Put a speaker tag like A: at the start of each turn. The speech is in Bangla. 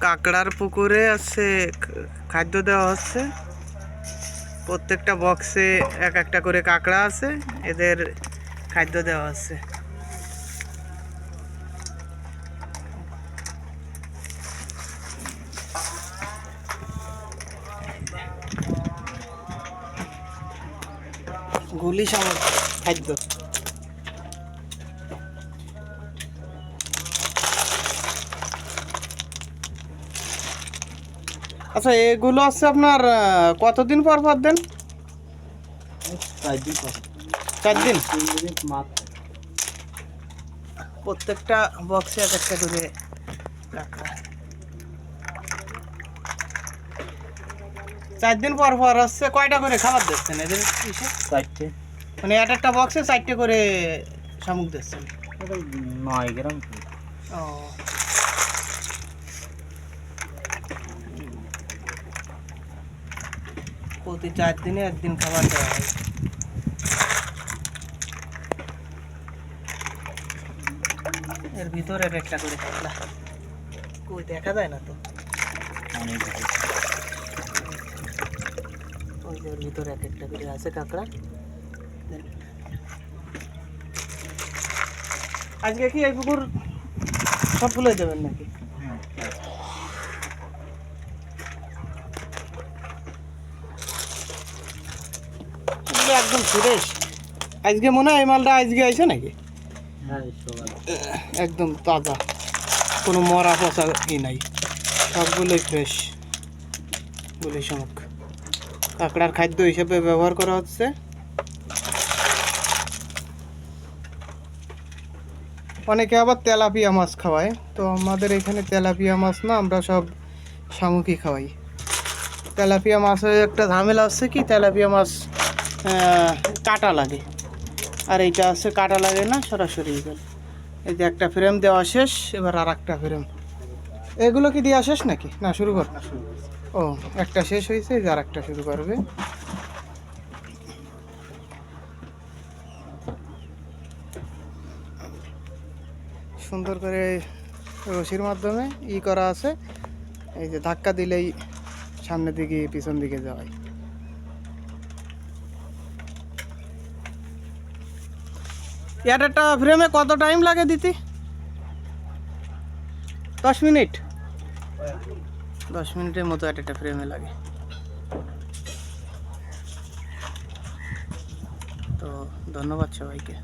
A: কাঁকড়ার পুকুরে আছে, খাদ্য দেওয়া হচ্ছে। প্রত্যেকটা বক্সে এক একটা করে কাঁকড়া আছে, এদের খাদ্য দেওয়া হচ্ছে। গুলি সামর খাদ্য। আচ্ছা এগুলো হচ্ছে আপনার কতদিন পর পর দেন?
B: চার দিন
A: প্রত্যেকটা বক্সে এক একটা করে চার দিন পর পর হচ্ছে কয়টা করে খাবার দিচ্ছেন এদের?
B: চারটে।
A: মানে এক একটা বক্সে চারটে করে শামুক দিচ্ছেন?
B: নয় গ্রাম
A: ও। প্রতি চার দিনে একদিন খাবার দেওয়া হয় এর ভিতরে এক একটা করে কাঁকড়া কই দেখা যায় না তো
B: অনেক ভালো।
A: ওই যে ওর ভিতরে এক একটা করে আছে কাঁকড়া দেন। আজকে কি এই পুকুর সবগুলো দেবেন নাকি
B: হুম।
A: একদম ফ্রেশ। আজকে মনে হয় এই মালটা আজকে আইছে নাকি?
B: হ্যাঁ
A: একদম তাজা। কোনো মরা পচা ই নাই। সবগুলোই ফ্রেশ। বলি শামুক কাঁকড়ার খাদ্য হিসেবে ব্যবহার করা হচ্ছে। অনেকে আবার তেলাপিয়া মাছ খাওয়ায়। তো আমাদের এখানে তেলাপিয়া মাছ না আমরা সব শামুকই খাওয়াই। তেলাপিয়া মাছের একটা ঝামেলা হচ্ছে কি? তেলাপিয়া মাছ কাটা লাগে। আর এইটা আছে কাটা লাগে না, সরাসরি এই যে একটা ফ্রেম দেওয়া শেষ, এবার আর একটা ফ্রেম এগুলো কি দেওয়া শেষ নাকি? না, শুরু কর। ও, একটা শেষ হয়েছে আর একটা শুরু করবে। সুন্দর করে রশির মাধ্যমে ই করা আছে। এই যে ধাক্কা দিলেই সামনের দিকে, পিছন দিকে যাওয়ায়। এর একটা ফ্রেমে কত টাইম লাগে দিতি? দশ মিনিট? দশ মিনিটের মতো এক একটা ফ্রেমে লাগে। তো ধন্যবাদ সবাইকে।